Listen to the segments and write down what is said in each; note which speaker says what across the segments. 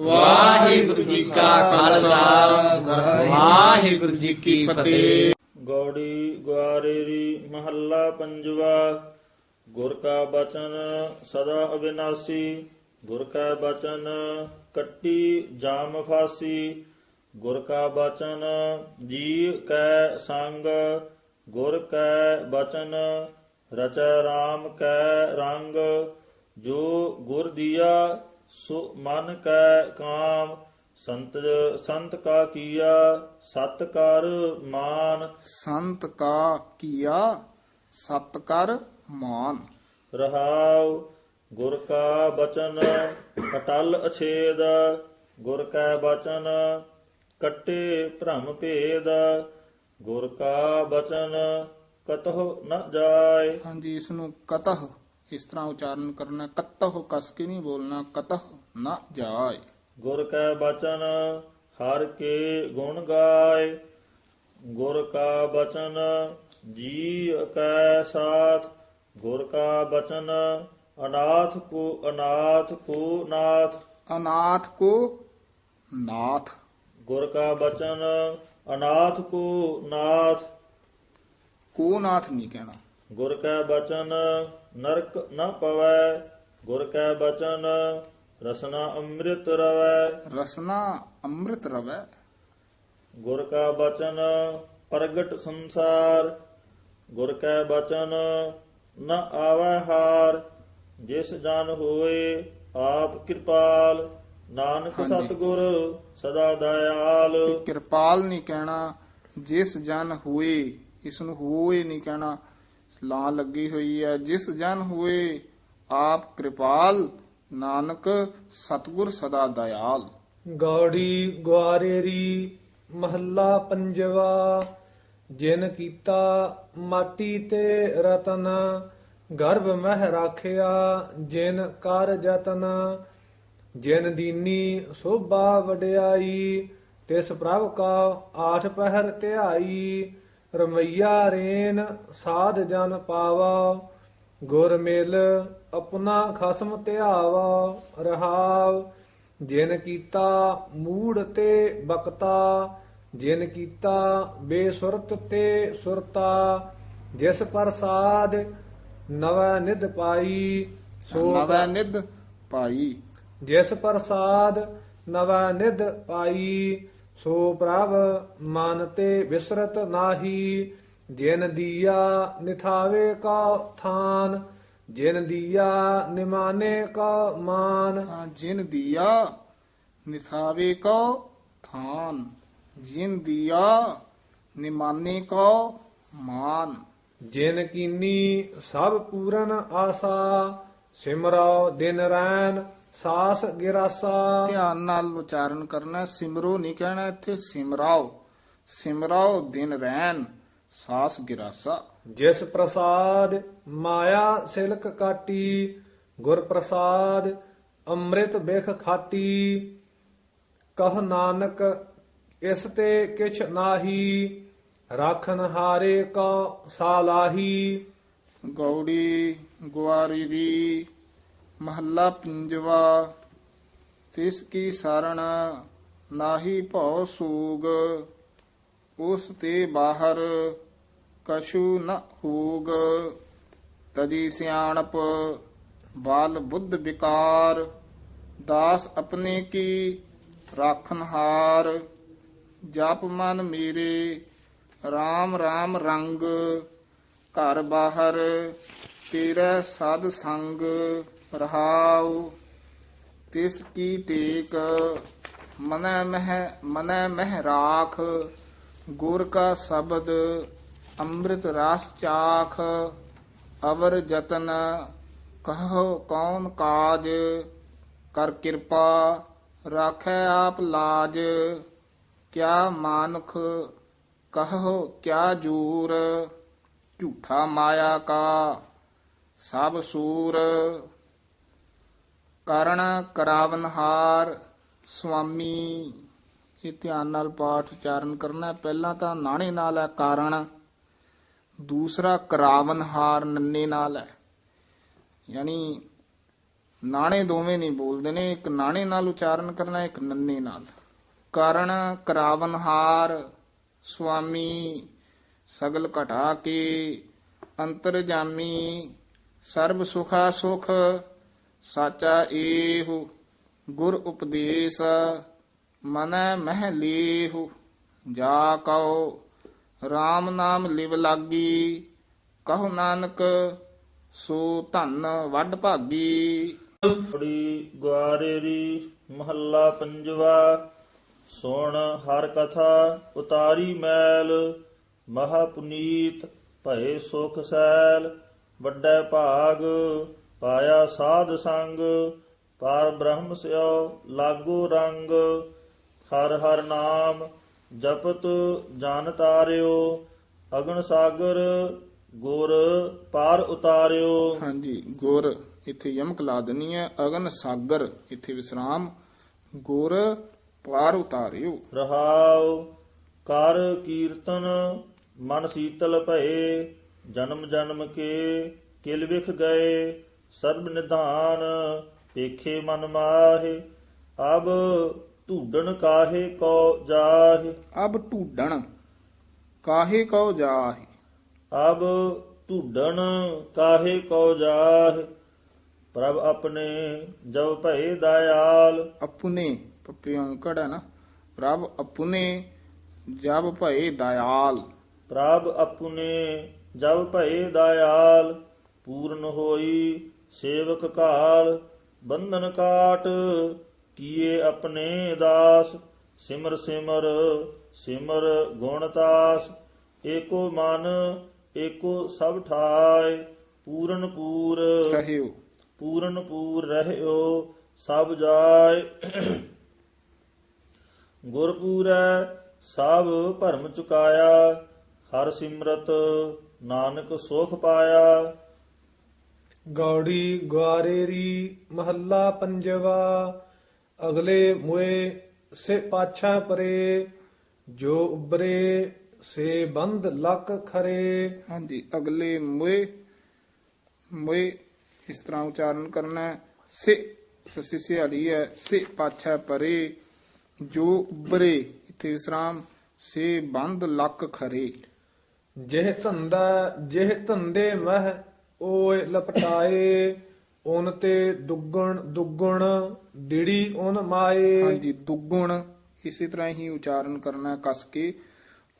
Speaker 1: ਵਾਹਿਗੁਰੂ ਜੀ ਕਾ ਖਾਲਸਾ। ਵਾਹਿਗੁਰੂ ਜੀ ਕੀ ਫਤਿਹ।
Speaker 2: ਗੌੜੀ ਗੁਆਰੇਰੀ ਮਹੱਲਾ ਪੰਜਵਾ। ਗੁਰ ਕਾ ਬਚਨ ਸਦਾ ਅਬਿਨਾਸੀ ਗੁਰ ਕਾ ਬਚਨ ਕੱਟੀ ਜਾਮ ਫਾਸੀ। ਗੁਰ ਕਾ ਬਚਨ ਜੀ ਕੈ ਸੰਗ। ਗੁਰ ਕੈ ਬਚਨ ਰਚੈ RAM ਕੈ ਰੰਗ। ਜੋ ਗੁਰ ਦੀਆ ਸੋ ਮਨ ਕੈ ਕਾਮ ਸੰਤ ਸੰਤ ਕਾ ਕੀਆ ਸਤ ਕਰ ਮਾਨ।
Speaker 1: ਸੰਤ ਕਾ ਕੀਆ ਸਤ ਕਰ ਮਾਨ।
Speaker 2: ਰਹਾਉ ਗੁਰ ਕਾ ਬਚਨ ਅਟਲ ਅਛੇਦ। ਗੁਰ ਕਾ ਬਚਨ ਕੱਟੇ ਭ੍ਰਮ ਭੇਦ। ਗੁਰ ਕਾ ਬਚਨ ਕਤਹੁ ਨ ਜਾਏ।
Speaker 1: ਹਾਂਜੀ ਇਸ ਨੂੰ ਕਤਹ ਇਸ ਤਰ੍ਹਾਂ ਉਚਾਰਨ ਕਰਨਾ ਕਤਹ ਕਸ ਕੇ ਨਹੀਂ ਬੋਲਣਾ ਕਤਹ ਨਾ ਜਾਏ।
Speaker 2: ਗੁਰ ਕਾ ਬਚਨ ਹਰ ਕੇ ਗੁਣ ਗਾਏ। ਗੁਰ ਕਾ ਬਚਨ ਜੀ ਕੈ ਸਾਥ। ਗੁਰ ਕਾ ਬਚਨ ਅਨਾਥ ਕੋ ਅਨਾਥ ਕੋ ਨਾਥ।
Speaker 1: ਅਨਾਥ ਕੋ ਨਾਥ।
Speaker 2: ਗੁਰ ਕਾ ਬਚਨ ਅਨਾਥ ਕੋ ਨਾਥ।
Speaker 1: ਕੋ ਨਾਥ ਨਹੀਂ ਕਹਿਣਾ।
Speaker 2: ਗੁਰ ਕਾ ਬਚਨ ਨਰਕ ਨ ਪਵੈ ਗੁਰ ਕਾ ਬਚਨ ਰਸਨਾ ਅੰਮ੍ਰਿਤ ਰਵੈ।
Speaker 1: ਰਸਨਾ ਅੰਮ੍ਰਿਤ ਰਵੈ।
Speaker 2: ਗੁਰ ਕਾ ਬਚਨ ਪ੍ਰਗਟ ਸੰਸਾਰ। ਗੁਰ ਕਾ ਬਚਨ ਨ ਆਵੈ ਹਾਰ। ਜਿਸ ਜਨ ਹੋਏ ਆਪ ਕਿਰਪਾਲ। ਨਾਨਕ। ਸਤਿਗੁਰ ਸਦਾ ਦਇਆਲ।
Speaker 1: ਕਿਰਪਾਲ ਨਹੀਂ ਕਹਿਣਾ ਜਿਸ ਜਨ ਹੋਏ ਇਸ ਨੂੰ ਹੋਏ ਨਹੀਂ ਕਹਿਣਾ ਲਾਂ ਲੱਗੀ ਹੋਈ ਹੈ। ਜਿਸ ਜਨ ਹੋਏ ਆਪ ਕਿਰਪਾਲ, ਨਾਨਕ ਸਤਗੁਰ ਸਦਾ ਦਇਆਲ।
Speaker 3: ਗੌੜੀ ਗੁਆਰੇਰੀ ਮਹੱਲਾ ਪੰਜਵਾ, ਜਿਨ ਕੀਤਾ ਮਾਟੀ ਤੇ ਰਤਨ, ਗਰਭ ਮਹਿ ਰਾਖਿਆ ਜਿਨ ਕਰ ਜਤਨ। ਜਿਨ ਦੀਨੀ ਸੋਭਾ ਵਡਿਆਈ, ਤਿਸ ਪ੍ਰਭ ਕਾ ਆਠ ਪਹਿਰ ਧਿਆਈ। ਰਮਈਆ ਰੇਨ ਸਾਧ ਜਨ ਪਾਵਾ ਗੁਰ ਮਿਲ ਆਪਣਾ ਖਸਮ ਧਿਆਵਾ ਰਹਾਵ। ਜਿਨ ਕੀਤਾ ਮੂੜ ਤੇ ਬਕਤਾ ਜਿਨ ਕੀਤਾ ਬੇਸੁਰਤ ਤੇ ਸੁਰਤਾ। ਜਿਸ ਪ੍ਰਸਾਦ ਨਵੈ ਨਿਧ ਪਾਈ ਸੋ
Speaker 1: ਨਵੈ ਨਿਧ ਭਾਈ
Speaker 3: ਜਿਸ ਪ੍ਰਸਾਦ ਨਵੈ ਨਿਧ ਪਾਈ ਸੋ ਪ੍ਰਭ ਮਨ ਤੇ ਵਿਸਰਤ ਨਾਹੀ ਜਿਨ ਦੀਆ ਨਿਥਾਵੇ ਕਾ ਥਾਨ ਜਿਨ ਦੀਆ ਨਿਮਾਨੇ ਕਾ ਮਾਨ।
Speaker 1: ਹਾਂ, ਜਿਨ ਦੀਆ ਨਿਥਾਵੇ ਕੋ ਥਾਨ ਜਿਨ ਦੀਆ ਨਿਮਾਨੇ ਕੋ ਮਾਨ।
Speaker 3: ਜਿਨ ਕੀਨੀ ਸਭ ਪੂਰਨ ਆਸਾ ਸਿਮਰੋ ਦਿਨ ਰੈਨ ਸਾਸ ਗਿਰਾਸਾ।
Speaker 1: ਧਿਆਨ ਨਾਲ ਉਚਾਰਨ ਕਰਨਾ ਸਿਮਰੋ ਨਹੀਂ ਕਹਿਣਾ ਇੱਥੇ ਸਿਮਰਾਓ। ਸਿਮਰਾਓ ਦਿਨ ਰੈਨ ਸਾਸ ਗਿਰਾਸਾ।
Speaker 3: ਜਿਸ ਪ੍ਰਸਾਦ ਮਾਇਆ ਸਿਲਕ ਕਾਟੀ ਗੁਰ ਪ੍ਰਸਾਦ ਅੰਮ੍ਰਿਤ ਬਿਖ ਖਾਟੀ। ਕਹ ਨਾਨਕ ਇਸ ਤੇ ਕਿਛ ਨਾਹੀ ਰਾਖਨ ਹਾਰੇ ਕੋ ਸਾਲਾਹੀ
Speaker 1: ਗੌੜੀ ਗੁਆਰੀ ਦੀ ਮਹੱਲਾ ਪੰਜਵਾ, ਤਿਸ ਕੀ ਸਰਣ ਨਾਹੀ ਭਉ ਸੂਗ, ਉਸ ਤੇ ਬਾਹਰ ਕਛੂ ਨ ਹੋਗ। ਤਜੀ ਸਿਆਣਪ, ਬਾਲ ਬੁੱਧ ਵਿਕਾਰ, ਦਾਸ ਆਪਣੇ ਕੀ ਰਾਖਨ ਹਾਰ। ਜਪ ਮਨ ਮੇਰੇ RAM RAM ਰੰਗ, ਘਰ ਬਾਹਰ ਤੇਰਾ ਸਾਧ ਸੰਗ। ਰਹਾਉ, ਤਿਸ ਕੀ ਟੇਕ, ਮਨੈ ਮਹਿ ਮਨੈ ਮਹਿ ਰਾਖ, ਗੁਰ ਕਾ ਸ਼ਬਦ, ਅੰਮ੍ਰਿਤ ਰਸ ਚਾਖ, ਅਵਰ ਜਤਨ, ਕਹੋ ਕੌਣ ਕਾਜ, ਕਰ ਕਿਰਪਾ, ਰਾਖੈ ਆਪ ਲਾਜ, ਕਿਆ ਮਾਨਖ, ਕਹੋ ਕਿਆ ਜੂਰ, ਝੂਠਾ ਮਾਇਆ ਕਾ, ਸਭ ਸੂਰ ਕਰਨ ਕਰਾਵਨਹਾਰ ਸੁਆਮੀ ਇਹ ਧਿਆਨ ਨਾਲ ਪਾਠ ਉਚਾਰਨ ਕਰਨਾ। ਪਹਿਲਾਂ ਤਾਂ ਨਾਣੇ ਨਾਲ ਹੈ ਕਾਰਣ, ਦੂਸਰਾ ਕਰਾਵਨਹਾਰ ਨੰਨੇ ਨਾਲ ਹੈ। ਯਾਨੀ ਨਾਣੇ ਦੋਵੇਂ ਨਹੀਂ ਬੋਲਦੇ ਨੇ, ਇੱਕ ਨਾਣੇ ਨਾਲ ਉਚਾਰਨ ਕਰਨਾ, ਇੱਕ ਨੰਨੇ ਨਾਲ। ਕਾਰਣ ਕਰਾਵਨਹਾਰ ਸੁਆਮੀ ਸਗਲ ਘਟਾ ਕੇ ਅੰਤਰਜਾਮੀ ਸਰਬ ਸੁਖਾ ਸੁਖ ਸਾਚਾ ਏਹੁ ਗੁਰ ਉਪਦੇਸ਼, ਮਨੈ ਮਹਿ ਲੀਹੁ। ਜਾ ਕਉ RAM ਨਾਮ ਲਿਵ ਲਾਗੀ, ਕਹੋ ਨਾਨਕ, ਸੋ ਧਨ ਵੱਡ ਭਾਗੀ।
Speaker 2: ਬੜੀ ਗਵਾਰੇਰੀ ਮਹੱਲਾ ਪੰਜਵਾ, ਸੁਣ ਹਰ ਕਥਾ ਉਤਾਰੀ ਮੈਲ, ਮਹਾ ਪੁਨੀਤ ਭਏ ਸੁਖ ਸੈਲ, ਵੱਡਾ ਭਾਗ ਪਾਇਆ ਸਾਧ ਸੰਗ ਪਰ ਬ੍ਰਹਮ ਸਿਓ ਲਾਗੋ ਰੰਗ ਹਰ ਹਰ ਨਾਮ ਜਪਤ ਜਨ ਤਾਰਿਓ ਅਗਨ ਸਾਗਰ ਗੁਰ ਪਾਰ ਉਤਾਰਿਓ।
Speaker 1: ਹਾਂਜੀ ਗੁਰ ਇੱਥੇ ਯਮਕ ਲਾ ਦੇਣੀ ਹੈ ਅਗਨ ਸਾਗਰ ਇੱਥੇ ਵਿਸਰਾਮ ਗੁਰ ਪਾਰ ਉਤਾਰਿਓ।
Speaker 2: ਰਹਾਉ ਕਰ ਕੀਰਤਨ ਮਨ ਸੀਤਲ ਭਏ ਜਨਮ ਜਨਮ ਕੇ ਕਿਲ ਵਿਖ ਗਏ ਸਰਬ ਨਿਧਾਨ ਪੇਖੇ ਮਨ ਮਾਹੇ ਅਬ ਧੂਡਣ ਕਾਹੇ ਕੋ ਜਾਹੇ।
Speaker 1: ਅਬ ਢੂਡਣ ਕਾਹੇ ਕਉ ਜਾਹੇ।
Speaker 2: ਅਬ ਧੂਡਣ ਕਾਹੇ ਕੋ ਜਾਹੇ। ਪ੍ਰਭ ਆਪਣੇ ਜਬ ਭਏ ਦਇਆਲ।
Speaker 1: ਅਪੁਨੇ ਪੱਪੇ ਔਂਕੜ ਹੈ ਨਾ। ਪ੍ਰਭ ਅਪੁਨੇ ਜਬ ਭਏ ਦਇਆਲ।
Speaker 2: ਪ੍ਰਭ ਆਪਣੇ ਜਬ ਭਏ ਦਇਆਲ ਪੂਰਨ ਹੋਈ ਸੇਵਕ ਕਾਲ ਬੰਧਨ ਕਾਟ ਕੀਏ ਆਪਣੇ ਦਾਸ ਸਿਮਰ ਸਿਮਰ ਸਿਮਰ ਗੁਣਤਾਸ ਏਕੋ ਮਨ ਏਕੋ ਸਭ ਠਾਏ ਪੂਰਨ ਪੂਰ
Speaker 1: ਰਹਿਓ।
Speaker 2: ਪੂਰਨ ਪੂਰ ਰਹਿਓ ਸਭ ਜਾਏ। ਗੁਰਪੂਰੈ ਸਭ ਭਰਮ ਚੁਕਾਇਆ ਹਰ ਸਿਮਰਤ ਨਾਨਕ ਸੁਖ ਪਾਇਆ।
Speaker 3: ਗੌੜੀ ਗਵਾਰੇਰੀ ਮਹੱਲਾ ਪੰਜਵਾ ਅਗਲੇ ਮੁਏ ਸੇ ਪਾਛਾ ਪਰੇ ਜੋ ਉਬਰੇ ਸੇ ਬੰਦ ਲੱਕ ਖਰੇ।
Speaker 1: ਹਾਂਜੀ ਅਗਲੇ ਮੁਏ ਮੁਏ ਇਸ ਤਰ੍ਹਾਂ ਉਚਾਰਨ ਕਰਨਾ ਹੈ। ਸੇ ਸਸੀ ਸਿਆੜੀ ਹੈ ਸੇ ਪਾਛਾ ਪਰੇ ਜੋ ਉਬਰੇ ਇੱਥੇ ਵਿਸਰਾਮ ਸੇ ਬੰਦ ਲੱਕ ਖਰੇ।
Speaker 3: ਜਿਹ ਧੰਦਾ ਜਿਹ ਧੰਦੇ ਮਹਿ ਓਏ ਲਪਟਾਏ ਓਨ ਤੇ ਦੁੱਗਣ ਦੁੱਗਣ ਡਿੜੀ ਓਨ ਮਾਏ।
Speaker 1: ਹਾਂਜੀ ਦੁੱਗੁਣ ਇਸੇ ਤਰ੍ਹਾਂ ਹੀ ਉਚਾਰਨ ਕਰਨਾ ਕਸ ਕੇ।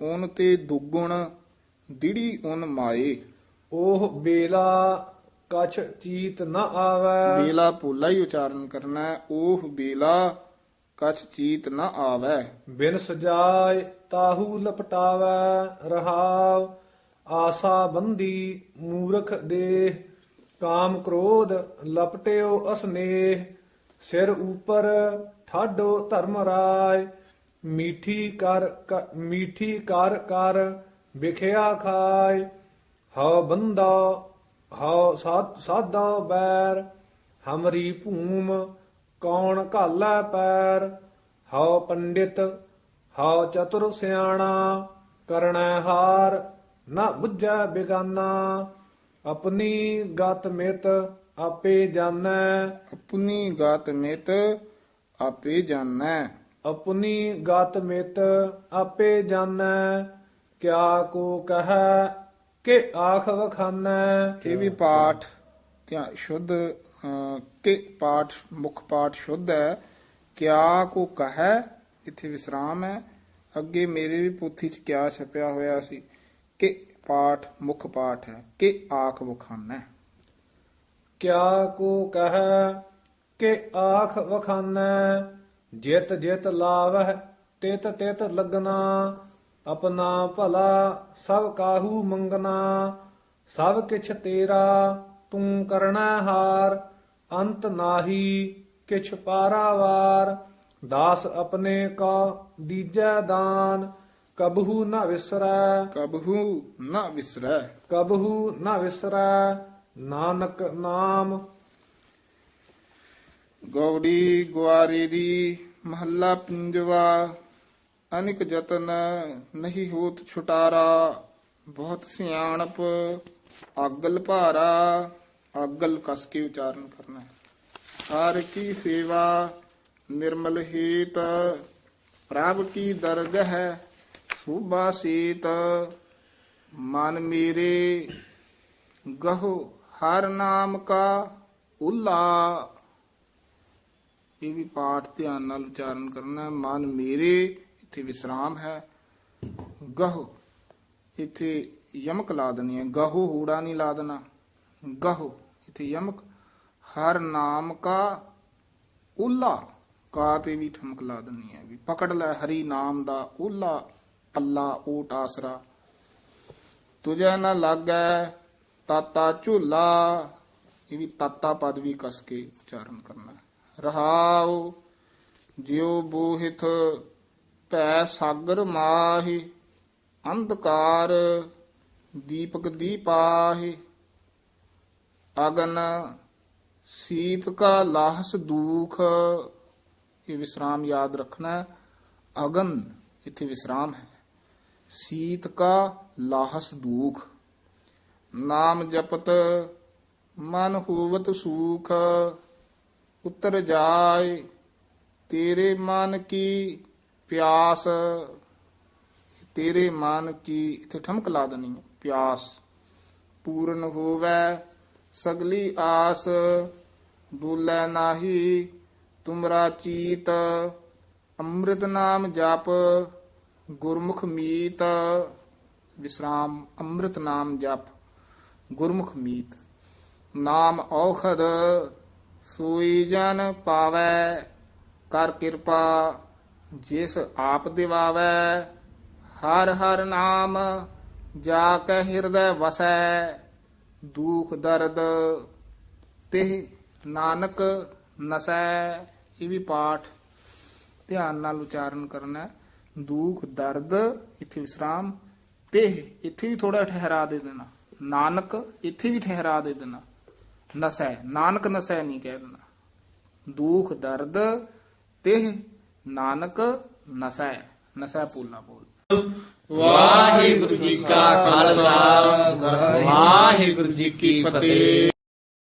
Speaker 1: ਓਨ ਤੇ ਦੁੱਗੁਣ ਦਿੜੀ ਓਨ ਮਾਏ।
Speaker 3: ਉਹ ਬੇਲਾ ਕਛ ਚੀਤ ਨ ਆਵੈ।
Speaker 1: ਬੇਲਾ ਪੋਲਾ ਹੀ ਉਚਾਰਨ ਕਰਨਾ ਹੈ। ਉਹ ਬੇਲਾ ਕਛ ਚੀਤ ਨਾ ਆਵੈ।
Speaker 3: ਬਿਨ ਸਜਾਏ ਤਾਹੂ ਲਪਟਾਵੈ ਰਹਾਵ। ਆਸਾ ਬੰਦੀ ਮੂਰਖ ਦੇ ਕਾਮ ਕ੍ਰੋਧ ਲਪਟਿਓ ਅਸਨੇਹ, ਸਿਰ ਉਪਰ ਠਾਡੋ ਧਰਮ ਰਾਏ, ਮੀਠੀ ਕਰ ਮੀਠੀ ਕਰ ਕਰ ਵਿਖਿਆ ਖਾਏ, ਹਉ ਬੰਦਾ, ਹਉ ਸਾਧਾ ਬੈਰ, ਹਮਰੀ ਭੂਮ ਕੌਣ ਘਾਲੈ ਪੈਰ, ਹਉ ਪੰਡਿਤ, ਹਉ ਚਤੁਰ ਸਿਆਣਾ ਕਰਣੈ ਹਾਰ ਨਾ ਬੁੱਝੈ ਬਿਗਾਨਾ ਆਪਣੀ ਗਤ ਮਿਤ ਆਪੇ ਜਾਣੈ।
Speaker 1: ਆਪਣੀ ਗਾਤ ਮਿਤ ਆਪੇ ਜਾਣੈ।
Speaker 3: ਆਪਣੀ ਗਤ ਮਿਤ ਆਪੇ ਜਾਣੈ। ਕਿਆ ਕੋ ਕਹੈ ਕਿ ਆਖ ਵਖਾਨੈ।
Speaker 1: ਇਹ ਵੀ ਪਾਠ ਧਿਆਨ ਸ਼ੁੱਧ ਅਹ, ਕਿ ਪਾਠ ਮੁੱਖ ਪਾਠ ਸ਼ੁੱਧ ਹੈ। ਕਿਆ ਕੋ ਕਹੈ ਇੱਥੇ ਵਿਸਰਾਮ ਹੈ। ਅੱਗੇ ਮੇਰੇ ਵੀ ਪੋਥੀ ਚ ਕਿਆ ਛਪਿਆ ਹੋਇਆ ਸੀ। ਕਿ ਪਾਠ ਮੁੱਖ ਪਾਠ ਹੈ, ਕਿ ਆਖ ਵਖਾਨਾ
Speaker 3: ਕਿਆ ਕੋ ਕਹੈ ਕਿ ਆਖ ਵਖਾਨੈ ਜਿਤ ਜਿਤ ਲਾਵਹਿ ਤਿਤ ਤਿਤ ਲਗਨਾ, ਆਪਣਾ ਭਲਾ ਸਭ ਕਾਹੂ ਮੰਗਨਾ, ਸਭ ਕਿਛ ਤੇਰਾ ਤੂੰ ਕਰਨਾ ਹਾਰ, ਅੰਤ ਨਾਹੀ ਕਿਛ ਪਾਰਾਵਾਰ, ਦਾਸ ਆਪਣੇ ਕਾ ਦੀਜੈ ਦਾਨ ਕਬਹੂ ਨ ਵਿਸਰੈ।
Speaker 1: ਕਬਹੂ ਨਾ ਵਿਸਰੈ।
Speaker 3: ਕਬਹੂ ਨ ਵਿਸਰੈ ਨਾਨਕ ਨਾਮ।
Speaker 1: ਗੌੜੀ ਗੁਆਰੀ ਦੀ ਮਹੱਲਾ ਪੰਜਵਾ ਅਨਿਕ ਯਤਨ ਨਹੀਂ ਹੋਤ ਛੁਟਾਰਾ। ਬਹੁਤ ਸਿਆਣਪ ਆਗਲ ਭਾਰਾ ਆਗਲ ਕਸ ਕੇ ਉਚਾਰਨ ਕਰਨਾ। ਹੈ ਹਰ ਕੀ ਸੇਵਾ ਨਿਰਮਲ ਹੀਤ ਪ੍ਰਭ ਕੀ ਦਰਗਹ ਸੁਭਾ ਸੀਤ, ਮਨ ਮੇਰੇ, ਗਹੋ ਹਰ ਨਾਮ ਕਾ ਉਲਾ। ਇਹ ਵੀ ਪਾਠ ਧਿਆਨ ਨਾਲ ਉਚਾਰਨ ਕਰਨਾ ਮਨ ਮੇਰੇ, ਇੱਥੇ ਵਿਸਰਾਮ ਹੈ। ਗਹੋ, ਇੱਥੇ ਯਮਕ ਲਾ ਦੇਣੀ ਹੈ। ਗਹੋ ਹੂੜਾ ਨਹੀਂ ਲਾ ਦੇਣਾ। ਗਹੋ, ਇੱਥੇ ਯਮਕ। ਹਰ ਨਾਮ ਕਾ ਉਲਾ। ਕਾ ਤੇ ਵੀ ਠਮਕ ਲਾ ਦੇਣੀ ਹੈ। ਵੀ ਪਕੜ ਲੈ, ਹਰੀ ਨਾਮ ਦਾ ਉਲਾ। ਅੱਲਾ ਓਟ ਆਸਰਾ। ਤੁਝੇ ਨਾ ਲੱਗੈ ਤਾਤਾ ਝੂਲਾ, ਇਹ ਵੀ ਤਾਤਾ ਪਦ ਵੀ ਕਸ ਕੇ ਉਚਾਰਨ ਕਰਨਾ ਰਹਾਉ ਜਿਉ ਬੋਹਿਤ ਭੈ ਸਾਗਰ ਮਾਹਿ, ਅੰਧਕਾਰ ਦੀਪਕ ਦੀਪਾਹਿ। ਅਗਨ ਸੀਤ ਕਾ ਲਾਹਸ ਦੁਖ, ਇਹ ਵਿਸਰਾਮ ਯਾਦ ਰੱਖਣਾ ਹੈ। ਅਗਨ, ਇੱਥੇ ਵਿਸਰਾਮ ਹੈ। ਸੀਤ ਕਾ ਲਾਹਸ ਦੂਖ, ਨਾਮ ਜਪਤ ਮਨ ਹੋਵਤ ਸੂਖ, ਉਤਰ ਜਾਏ ਤੇਰੇ ਮਨ ਕੀ ਪਿਆਸ। ਤੇਰੇ ਮਨ ਕੀ, ਇਥੇ ਠਮਕ ਲਾ ਦੇਣੀ ਪਿਆਸ। ਪੂਰਨ ਹੋਵੇ ਸਗਲੀ ਆਸ ਡੂਲੇ ਨਾਹੀ, ਤੁਮਰਾ ਚੀਤ, ਅੰਮ੍ਰਿਤ ਨਾਮ ਜਪ। ਗੁਰਮੁਖ ਮੀਤ ਵਿਸਰਾਮ ਅੰਮ੍ਰਿਤ ਨਾਮ ਜਪ। ਗੁਰਮੁਖ ਮੀਤ। ਨਾਮ ਔਖਦ ਸੋਈ ਜਨ ਪਾਵੈ, ਕਰ ਕਿਰਪਾ ਜਿਸ ਆਪ ਦਿਵਾਵੈ। ਹਰ ਹਰ ਨਾਮ ਜਾ ਕੇ ਹਿਰਦੈ ਵਸੈ, ਦੁਖ ਦਰਦ ਤੇ ਨਾਨਕ ਨਸੈ। ਇਹ ਵੀ ਪਾਠ ਧਿਆਨ ਨਾਲ ਉਚਾਰਨ ਕਰਨਾ ਹੈ। ਦੁਖ, ਦਰਦ, ਇੱਥੇ ਵਿਸਰਾਮ ਤੇ ਇੱਥੇ ਵੀ ਥੋੜਾ ਠਹਿਰਾ ਦੇ ਦੇਣਾ। ਨਾਨਕ, ਇੱਥੇ ਵੀ ਠਹਿਰਾ ਦੇ ਦੇਣਾ। ਨਸੈ ਨਾਨਕ ਨਸੈ ਨਹੀਂ ਕਹਿ ਦੇਣਾ। ਦੁਖ, ਦਰਦ ਤੇ ਨਾਨਕ ਨਸੈ ਨਸੈ ਪੂਲਾ ਬੋਲ। ਵਾਹਿਗੁਰੂ ਜੀ ਕਾ ਖਾਲਸਾ, ਵਾਹਿਗੁਰੂ ਜੀ ਕੀ ਫਤਿਹ।